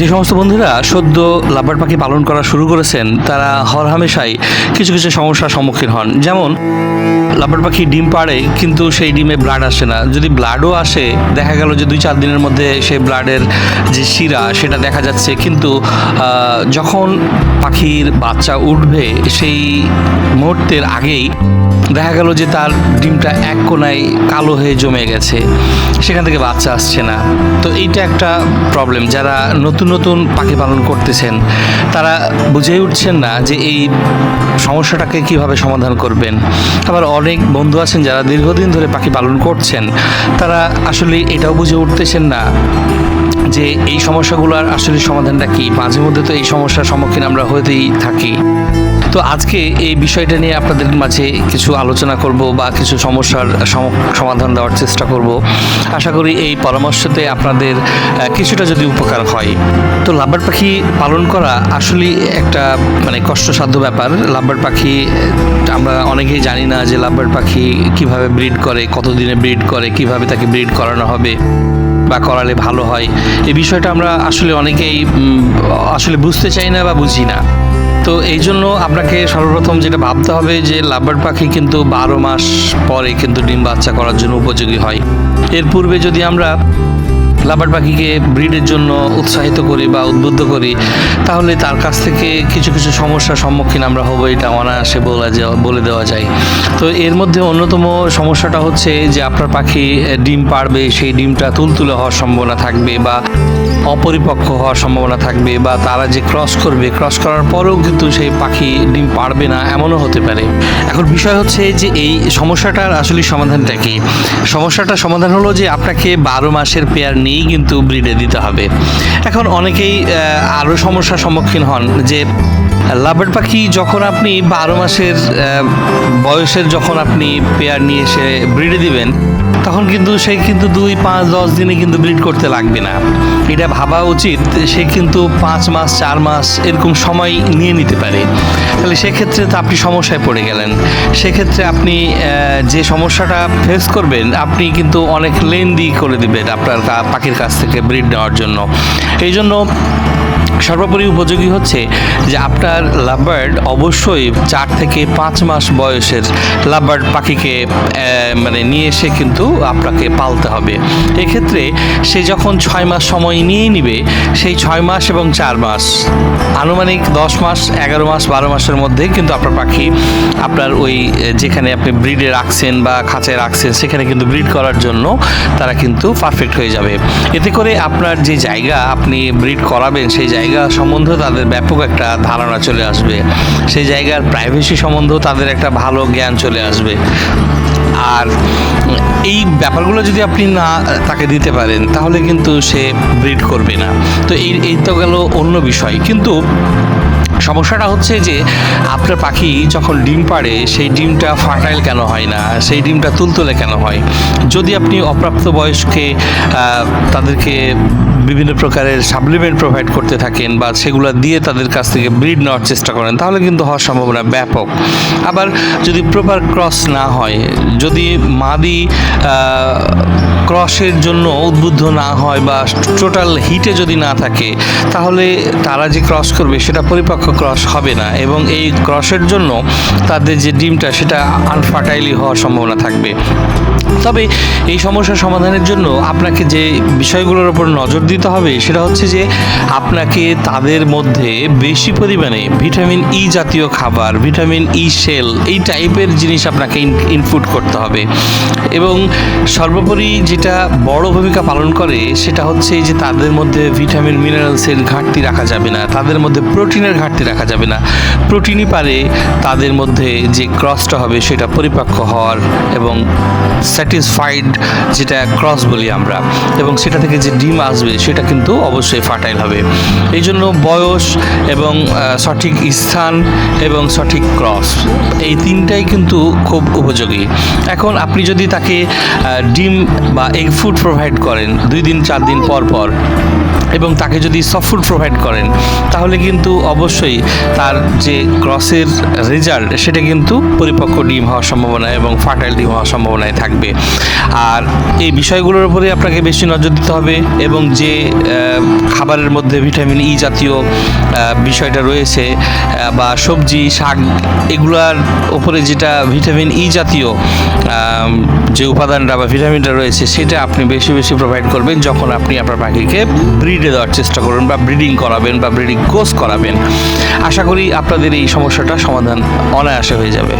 যে সমস্ত বন্ধুরা সদ্য লাভবার পাখি পালন করা শুরু করেছেন, তারা হরহামেশাই কিছু কিছু সমস্যার সম্মুখীন হন। যেমন, লাভবার পাখি ডিম পাড়ে, কিন্তু সেই ডিমে ব্লাড আসে না। যদি ব্লাডও আসে, দেখা গেল যে দুই চার দিনের মধ্যে সেই ব্লাডের যে শিরা, সেটা দেখা যাচ্ছে। কিন্তু যখন পাখির বাচ্চা উঠবে, সেই মুহূর্তের আগেই দেখা গেল যে তার ডিমটা এক কোনায় কালো হয়ে জমে গেছে। সেখান থেকে বাচ্চা আসছে না। তো এইটা একটা প্রবলেম যারা নতুন নতুন পাখি পালন করতেছেন, তারা বুঝেই উঠছেন না যে এই সমস্যাটাকে কীভাবে সমাধান করবেন। আবার অনেক বন্ধু আছেন যারা দীর্ঘদিন ধরে পাখি পালন করছেন, তারা আসলে এটাও বুঝে উঠতেছেন না যে এই সমস্যাগুলোর আসলে সমাধানটা কি। মাঝে মধ্যে তো এই সমস্যার সম্মুখীন আমরা হতেই থাকি। তো আজকে এই বিষয়টা নিয়ে আপনাদের মাঝে কিছু আলোচনা করব বা কিছু সমস্যার সম- সমাধান দেওয়ার চেষ্টা করব। আশা করি এই পরামর্শতে আপনাদের কিছুটা যদি উপকার হয়। তো লাভবার পাখি পালন করা আসলে একটা মানে কষ্টসাধ্য ব্যাপার। লাভবার পাখি, আমরা অনেকেই জানি না যে লাভবার পাখি কীভাবে ব্রিড করে, কতদিনে ব্রিড করে, কীভাবে তাকে ব্রিড করানো হবে বা করালে ভালো হয়। এই বিষয়টা আমরা আসলে অনেকেই আসলে বুঝতে চাই না বা বুঝি না। তো এই জন্য আপনাকে সর্বপ্রথম যেটা ভাবতে হবে যে লাভবার্ড পাখি কিন্তু বারো মাস পরে কিন্তু ডিম বাচ্চা করার জন্য উপযোগী হয়। এর পূর্বে যদি আমরা লাভার পাখিকে ব্রিডের জন্য উৎসাহিত করি বা উদ্বুদ্ধ করি, তাহলে তার কাছ থেকে কিছু কিছু সমস্যার সম্মুখীন আমরা হব, এটা অনায়াসে বলা বলে দেওয়া যায়। তো এর মধ্যে অন্যতম সমস্যাটা হচ্ছে যে, আপনার পাখি ডিম পাড়বে, সেই ডিমটা তুলতুলে হওয়ার সম্ভাবনা থাকবে বা অপরিপক্ক হওয়ার সম্ভাবনা থাকবে বা তারা যে ক্রস করবে ক্রস করার পরেও কিন্তু সেই পাখি ডিম পারবে না, এমনও হতে পারে। এখন বিষয় হচ্ছে যে, এই সমস্যাটার আসলে সমাধানটা কি? সমস্যাটার সমাধান হলো যে, আপনাকে বারো মাসের পেয়ার নিয়েই কিন্তু ব্রিডে দিতে হবে। এখন অনেকেই আরও সমস্যার সম্মুখীন হন যে, লাভের পাখি যখন আপনি বারো মাসের বয়সের যখন আপনি পেয়ার নিয়ে এসে ব্রিডে দিবেন তখন কিন্তু সে কিন্তু দুই পাঁচ দশ দিনে কিন্তু ব্রিড করতে লাগবে না। এটা ভাবা উচিত সে কিন্তু পাঁচ মাস, চার মাস এরকম সময় নিয়ে নিতে পারে। তাহলে সেক্ষেত্রে তো আপনি সমস্যায় পড়ে গেলেন। সেক্ষেত্রে আপনি যে সমস্যাটা ফেস করবেন, আপনি কিন্তু অনেক লেন্দি করে দিবেন আপনার পাখির কাছ থেকে ব্রিড নেওয়ার জন্য। এই জন্য সর্বোপরি উপযোগী হচ্ছে যে আপনার লাভবার্ড অবশ্যই চার থেকে পাঁচ মাস বয়সের লাভবার্ড পাখিকে মানে নিয়ে এসে কিন্তু আপনাকে পালতে হবে। এক্ষেত্রে সে যখন ছয় মাস সময় নিয়ে নিবে, সেই ছয় মাস এবং চার মাস, আনুমানিক দশ মাস, এগারো মাস, বারো মাসের মধ্যে কিন্তু আপনার পাখি আপনার ওই যেখানে আপনি ব্রিডে রাখছেন বা খাঁচায় রাখছেন, সেখানে কিন্তু ব্রিড করার জন্য তারা কিন্তু পারফেক্ট হয়ে যাবে। এতে করে আপনার যে জায়গা আপনি ব্রিড করাবেন, সেই জায়গা সম্বন্ধে তাদের ব্যাপক একটা ধারণা চলে আসবে। সেই জায়গার প্রাইভেসি সম্বন্ধেও তাদের একটা ভালো জ্ঞান চলে আসবে। আর এই ব্যাপারগুলো যদি আপনি না, তাকে দিতে পারেন, তাহলে কিন্তু সে ব্রিড করবে না। তো এই এই তো গেল অন্য বিষয়। কিন্তু সমস্যাটা হচ্ছে যে, আপনার পাখি যখন ডিম পাড়ে, সেই ডিমটা ফার্টাইল কেন হয় না? সেই ডিমটা তুলতুলে কেন হয়? যদি আপনি অপ্রাপ্ত বয়সকে তাদেরকে বিভিন্ন প্রকারের সাপ্লিমেন্ট প্রোভাইড করতে থাকেন বা সেগুলো দিয়ে তাদের কাছ থেকে ব্রিড নেওয়ার চেষ্টা করেন, তাহলে কিন্তু হওয়ার সম্ভাবনা ব্যাপক। আবার যদি প্রপার ক্রস না হয়, যদি মাদি ক্রসের জন্য উদ্বুদ্ধ না হয় বা টোটাল হিটে যদি না থাকে, তাহলে তারা যে ক্রস করবে সেটা পরিপক্ক ক্রস হবে না এবং এই ক্রসের জন্য তাদের যে ডিমটা সেটা আনফার্টাইলি হওয়ার সম্ভাবনা থাকবে। তবে এই সমস্যার সমাধানের জন্য আপনাকে যে বিষয়গুলোর উপর নজর দিতে হবে, সেটা হচ্ছে যে আপনাকে তাদের মধ্যে বেশি পরিমাণে ভিটামিন ই জাতীয় খাবার, ভিটামিন ই সেল এই টাইপের জিনিস আপনাকে ইনপুট করতে হবে। এবং সর্বোপরি যেটা বড় ভূমিকা পালন করে, সেটা হচ্ছে যে তাদের মধ্যে ভিটামিন মিনারেলসের ঘাটতি রাখা যাবে না, তাদের মধ্যে প্রোটিনের ঘাটতি রাখা যাবে না। প্রোটিনই পারে তাদের মধ্যে যে ক্রসটা হবে সেটা পরিপক্ক হওয়ার এবং স্যাটিসফাইড যেটা ক্রস বলি আমরা, এবং সেটা থেকে যে ডিম আসবে সেটা কিন্তু অবশ্যই ফার্টাইল হবে। এই জন্য বয়স এবং সঠিক স্থান এবং সঠিক ক্রস এই তিনটাই কিন্তু খুব উপযোগী। এখন আপনি যদি তাকে আহ, ডিম বা এগ ফুড প্রোভাইড করেন দুই দিন চার দিন পর পর। এবং তাকে যদি সফট প্রোভাইড করেন, তাহলে কিন্তু অবশ্যই তার যে ক্রসের রেজাল্ট সেটা কিন্তু পরিপক্ক ডিম হওয়ার সম্ভাবনা এবং ফার্টাইল ডিম হওয়ার সম্ভাবনায় থাকবে। আর এই বিষয়গুলোর উপরে আপনাকে বেশি নজর দিতে হবে এবং যে খাবারের মধ্যে ভিটামিন ই জাতীয় বিষয়টা রয়েছে বা সবজি, শাক, এগুলার উপরে যেটা ভিটামিন ই জাতীয় যে উপাদানটা বা ভিটামিনটা রয়েছে, সেটা আপনি বেশি বেশি প্রোভাইড করবেন যখন আপনি আপনার পাখিকে ব্রিডে দেওয়ার চেষ্টা করবেন বা ব্রিডিং করাবেন বা ব্রিডিং কোর্স করাবেন। আশা করি আপনাদের এই সমস্যাটা সমাধান অনায়াসে হয়ে যাবে।